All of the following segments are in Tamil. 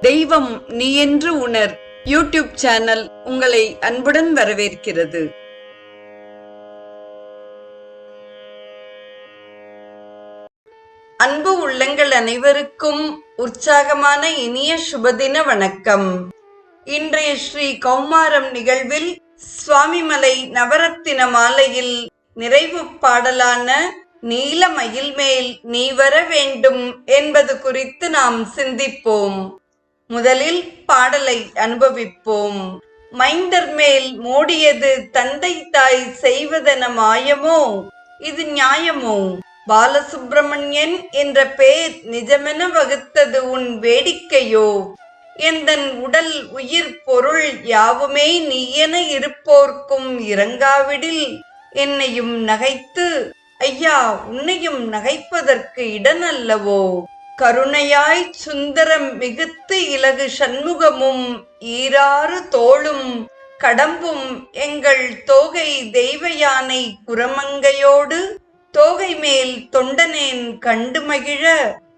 தெய்வம் நீ என்று உணர். யூடியூப் சேனல் உங்களை அன்புடன் வரவேற்கிறது. அன்பு உள்ளங்கள் அனைவருக்கும் உற்சாகமான இனிய சுபதின வணக்கம். இன்றைய ஸ்ரீ கௌமாரம் நிகழ்வில் சுவாமிமலை நவரத்தின மாலையில் நிறைவு பாடலான நீல மயில் மேல் நீ வர வேண்டும் என்பது குறித்து நாம் சிந்திப்போம். முதலில் பாடலை அனுபவிப்போம். மைந்தர் மேல் மூடியது தந்தை தாய் செய்வதென மாயமோ? இது நியாயமோ? பாலசுப்பிரமணியன் என்ற பெயர் நிஜமென வகுத்தது உன் வேடிக்கையோ? எந்தன் உடல் உயிர் பொருள் யாவுமே நீயென இருப்போர்க்கும் இறங்காவிடில் என்னையும் நகைத்து ஐயா உன்னையும் நகைப்பதற்கு இடனல்லவோ? கருணையாய் சுந்தரம் மிகுத்து இலகு சண்முகமும் ஈராறு தோளும் கடம்பும் எங்கள் தோகை தெய்வ யானை குரமங்கையோடு தோகை மேல் தொண்டனேன் கண்டு மகிழ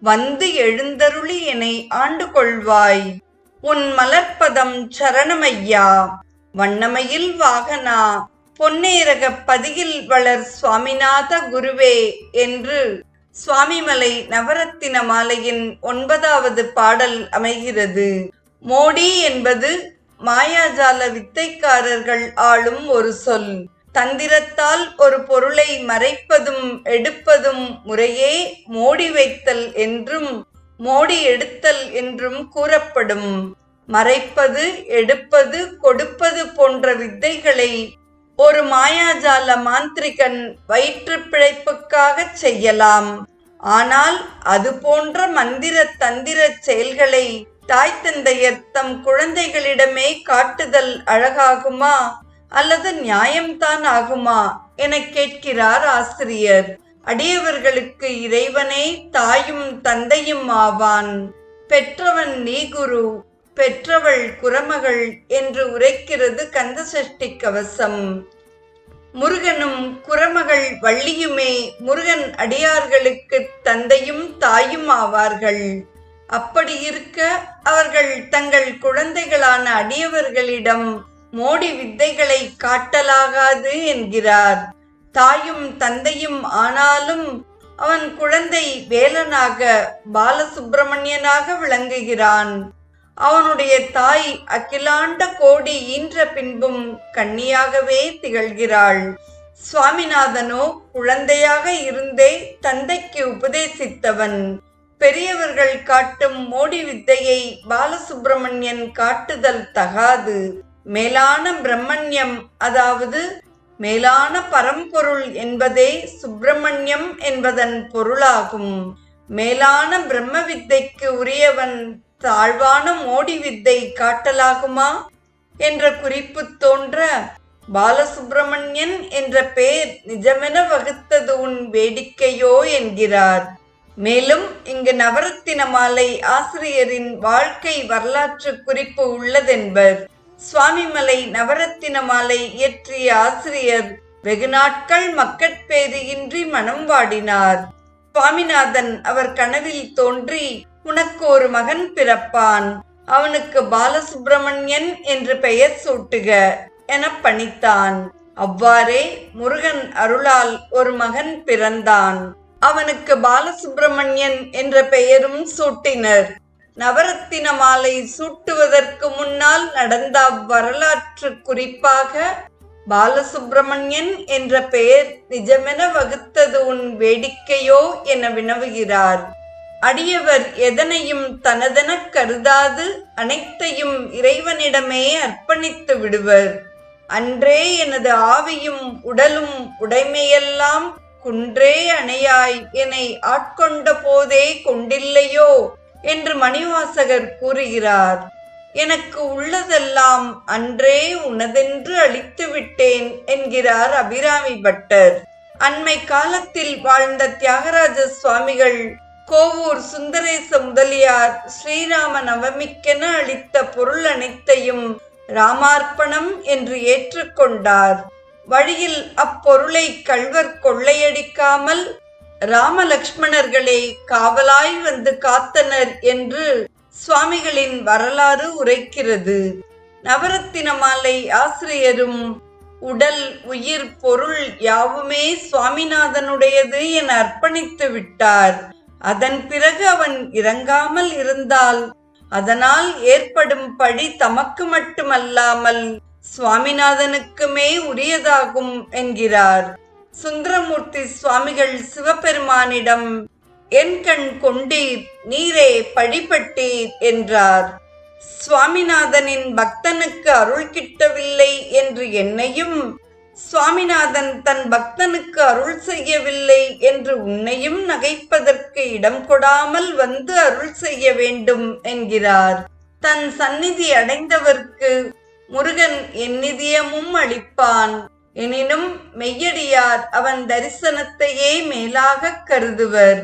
வந்து எழுந்தருளி என்னை ஆண்டு கொள்வாய். உன் மலர்ப்பதம் சரணமையா வண்ணமையில் வாகனா பொன்னேரக பதியில் வளர் சுவாமிநாத குருவே என்று சுவாமிமலை நவரத்தின மாலையின் ஒன்பதாவது பாடல் அமைகிறது. மோடி என்பது மாயாஜால வித்தைக்காரர்கள் ஆளும் ஒரு சொல். தந்திரத்தால் ஒரு பொருளை மறைப்பதும் எடுப்பதும் முறையே மோடி வைத்தல் என்றும் மோடி எடுத்தல் என்றும் கூறப்படும். மறைப்பது எடுப்பது கொடுப்பது போன்ற வித்தைகளை ஒரு மாயாஜால மாந்திரிகன் வயிற்று பிழைப்புக்காக செய்யலாம். ஆனால் அது போன்ற மந்திர தந்திர செயல்களை தாய் தந்தையர் தம் குழந்தைகளிடமே காட்டுதல் அழகாகுமா? அல்லது நியாயம்தான் ஆகுமா? என கேட்கிறார் ஆசிரியர். அடியவர்களுக்கு இறைவனே தாயும் தந்தையும் ஆவான். பெற்றவன் நீ குரு. பெற்றவள் குரமகள் என்று உரைக்கிறது கந்தசஷ்டி கவசம் முருகனும் குரமகள் வள்ளியுமே முருகன் அடியார்களுக்கு தந்தையும் தாயும் ஆவார்கள். அப்படி இருக்க அவர்கள் தங்கள் குழந்தைகளான அடியவர்களிடம் மோடி வித்தைகளை காட்டலாகாது என்கிறார். தாயும் தந்தையும் ஆனாலும் அவன் குழந்தை வேலனாக பாலசுப்பிரமணியனாக விளங்குகிறான். அவனுடைய தாய் அகிலாண்ட கோடி ஈன்ற பின்பும் கன்னியாகவே திகழ்கிறாள். சுவாமிநாதனோ குழந்தையாக இருந்தே தந்தைக்கு உபதேசித்தவன். பெரியவர்கள் காட்டும் மோடி வித்தையை பாலசுப்பிரமணியன் காட்டுதல் தகாது. மேலான பிரம்மண்யம் அதாவது மேலான பரம்பொருள் என்பதே சுப்பிரமணியம் என்பதன் பொருளாகும். மேலான பிரம்ம வித்தைக்கு உரியவன் தாழ்வான மோடி வித்தை காட்டலாகுமா? என்ற குறிப்பு தோன்ற பாலசுப்பிரமணியன் என்ற பெயர் நிஜமென வகுத்தது உன் வேடிக்கையோ என்கிறார். மேலும் இங்கு நவரத்தின மாலை ஆசிரியரின் வாழ்க்கை வரலாற்று குறிப்பு உள்ளதென்பர். சுவாமிமலை நவரத்தின மாலை இயற்றிய ஆசிரியர் வெகு நாட்கள் மக்கட்பேறு இன்றி மனம் வாடினார். சுவாமிநாதன் அவர் கனவில் தோன்றி உனக்கு ஒரு மகன் பிறப்பான். அவனுக்கு பாலசுப்பிரமணியன் என்று பெயர் சூட்டுக என பணித்தான். அவ்வாறே முருகன் அருளால் ஒரு மகன் பிறந்தான். அவனுக்கு பாலசுப்பிரமணியன் என்ற பெயரும் சூட்டினர். நவரத்தின மாலை சூட்டுவதற்கு முன்னால் நடந்த வரலாற்று குறிப்பாக பாலசுப்பிரமணியன் என்ற பெயர் நிஜமென வகுத்தது உன் வேடிக்கையோ என வினவுகிறார். அடியவர் எதனையும் தனதெனக் கருதாது அனைத்தையும் இறைவனிடமே அர்ப்பணித்து விடுவர். அன்றே எனது ஆவியும் உடலும் உடைமையெல்லாம் குன்றே அணையாய் என்னை ஆட்கொண்ட போதே கொண்டில்லையோ? என்று மணிவாசகர் கூறுகிறார். எனக்கு உள்ளதெல்லாம் அன்றே உனதென்று அழித்து விட்டேன் என்கிறார் அபிராமி பட்டர். அண்மை காலத்தில் வாழ்ந்த தியாகராஜ சுவாமிகள் கோவூர் சுந்தரேச முதலியார் ஸ்ரீராம நவமிக்கென அளித்த பொருள் அனைத்தையும் ராமார்ப்பணம் என்று ஏற்றுக்கொண்டார். வழியில் அப்பொருளை கள்வர் கொள்ளையடிக்காமல் ராமலக்ஷ்மணர்களே காவலாய் வந்து காத்தனர் என்று சுவாமிகளின் வரலாறு உரைக்கிறது. நவரத்தின மாலை ஆசிரியரும் உடல் உயிர் பொருள் யாவுமே சுவாமிநாதனுடையது என அர்ப்பணித்து விட்டார். அதன் பிறகு அவன் இறங்காமல் இருந்தால் அதனால் ஏற்படும் பழி தமக்கு மட்டுமல்லாமல் சுவாமிநாதனுக்குமே உரியதாகும் என்கிறார். சுந்தரமூர்த்தி சுவாமிகள் சிவபெருமானிடம் என் கண் கொண்டீர் நீரே பழிபட்டீர் என்றார். சுவாமிநாதனின் பக்தனுக்கு அருள் கிட்டவில்லை என்று என்னையும் சுவாமிநாதன் தன் பக்தனுக்கு அருள் செய்யவில்லை என்று உன்னையும் நகைப்பதற்கு இடம் கொடாமல் வந்து அருள் செய்ய வேண்டும் என்கிறார். தன் சந்நிதி அடைந்தவர்க்கு முருகன் எந்நிதியமும் அளிப்பான். எனினும் மெய்யடியார் அவன் தரிசனத்தையே மேலாக கருதுவர்.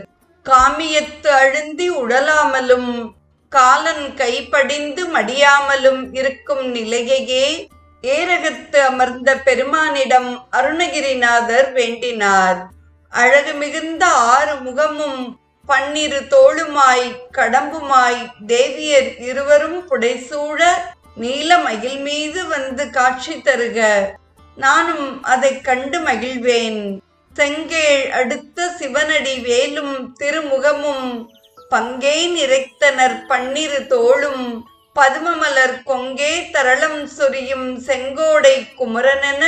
காமியத்து அழுந்தி உடலாமலும் காலன் கைப்படிந்து மடியாமலும் இருக்கும் நிலையையே ஏரகத்து அமர்ந்த பெருமானிடம் அருணகிரிநாதர் வேண்டினார். அழகு மிகுந்த ஆறு முகமும் பன்னிரு தோளுமாய் கடம்புமாய் தேவியர் இருவரும் புடைசூழ நீல மகிழ் மீது வந்து காட்சி தருக. நானும் அதைக் கண்டு மகிழ்வேன். செங்கேள் அடுத்த சிவனடி வேலும் திருமுகமும் பங்கே நிறைத்தனர் பன்னிரு தோளும் பதுமமலர் கொங்கே தரளம் சொரியும் செங்கோடை குமரனென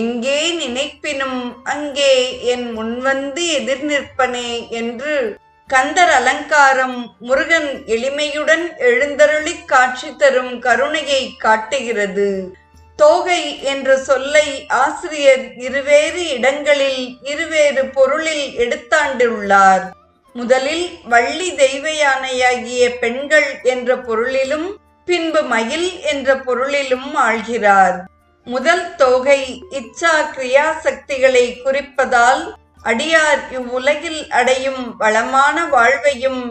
எங்கே நினைப்பினும் அங்கே என் முன்வந்து எதிர் நிற்பனே என்று கந்தர் அலங்காரம் முருகன் எளிமையுடன் எழுந்தருளி காட்சி தரும் கருணையை காட்டுகிறது. தோகை என்ற சொல்லை ஆசிரியர் இருவேறு இடங்களில் இருவேறு பொருளில் எடுத்தாண்டுள்ளார். முதலில் வள்ளி தெய்வ யானையாகிய பெண்கள் என்ற பொருளிலும் பின்பு மயில் என்ற பொருளிலும் ஆழ்கிறார் முதல் தொகை இச்சா கிரியா சக்திகளை குறிப்பதால் அடியார் இவ்வுலகில் அடையும் வளமான வாழ்வையும்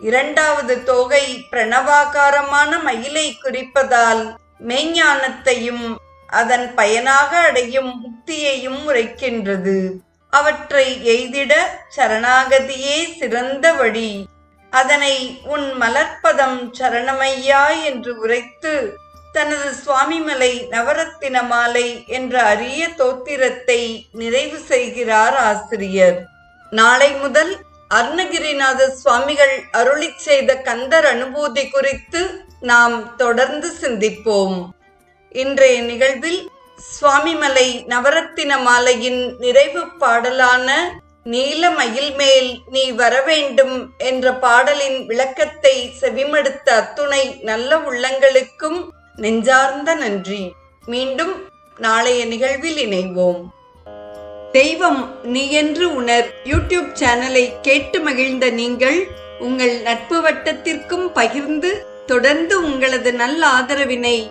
இரண்டாவது தொகை பிரணவாகாரமான மயிலை குறிப்பதால் மெய்ஞானத்தையும் அதன் பயனாக அடையும் முக்தியையும் உரைக்கின்றது. அவற்றை எய்திட சரணாகதியே சிறந்த வழி அதனை உன் மலர்ப்பதம் சரணமையா என்று உரைத்து தனது சுவாமிமலை நவரத்தின மாலை என்ற அரிய தோத்திரத்தை நிறைவு செய்கிறார் ஆசிரியர். நாளை முதல் அருணகிரிநாத சுவாமிகள் அருளிச் செய்த கந்தர் அனுபூதி குறித்து நாம் தொடர்ந்து சிந்திப்போம். இன்றைய நிகழ்வில் சுவாமிமலை நவரத்தின மாலையின் நிறைவு பாடலான நீல மயில் மேல் நீ வரவேண்டும் என்ற பாடலின் விளக்கத்தை செவிமடுத்த அத்துணை நல்ல உள்ளங்களுக்கும் நெஞ்சார்ந்த நன்றி. மீண்டும் நாளைய நிகழ்வில் இணைவோம். தெய்வம் நீ என்று உணர் யூடியூப் சேனலை கேட்டு மகிழ்ந்த நீங்கள் உங்கள் நட்பு வட்டத்திற்கும் பகிர்ந்து தொடர்ந்து உங்களது நல்ல ஆதரவினை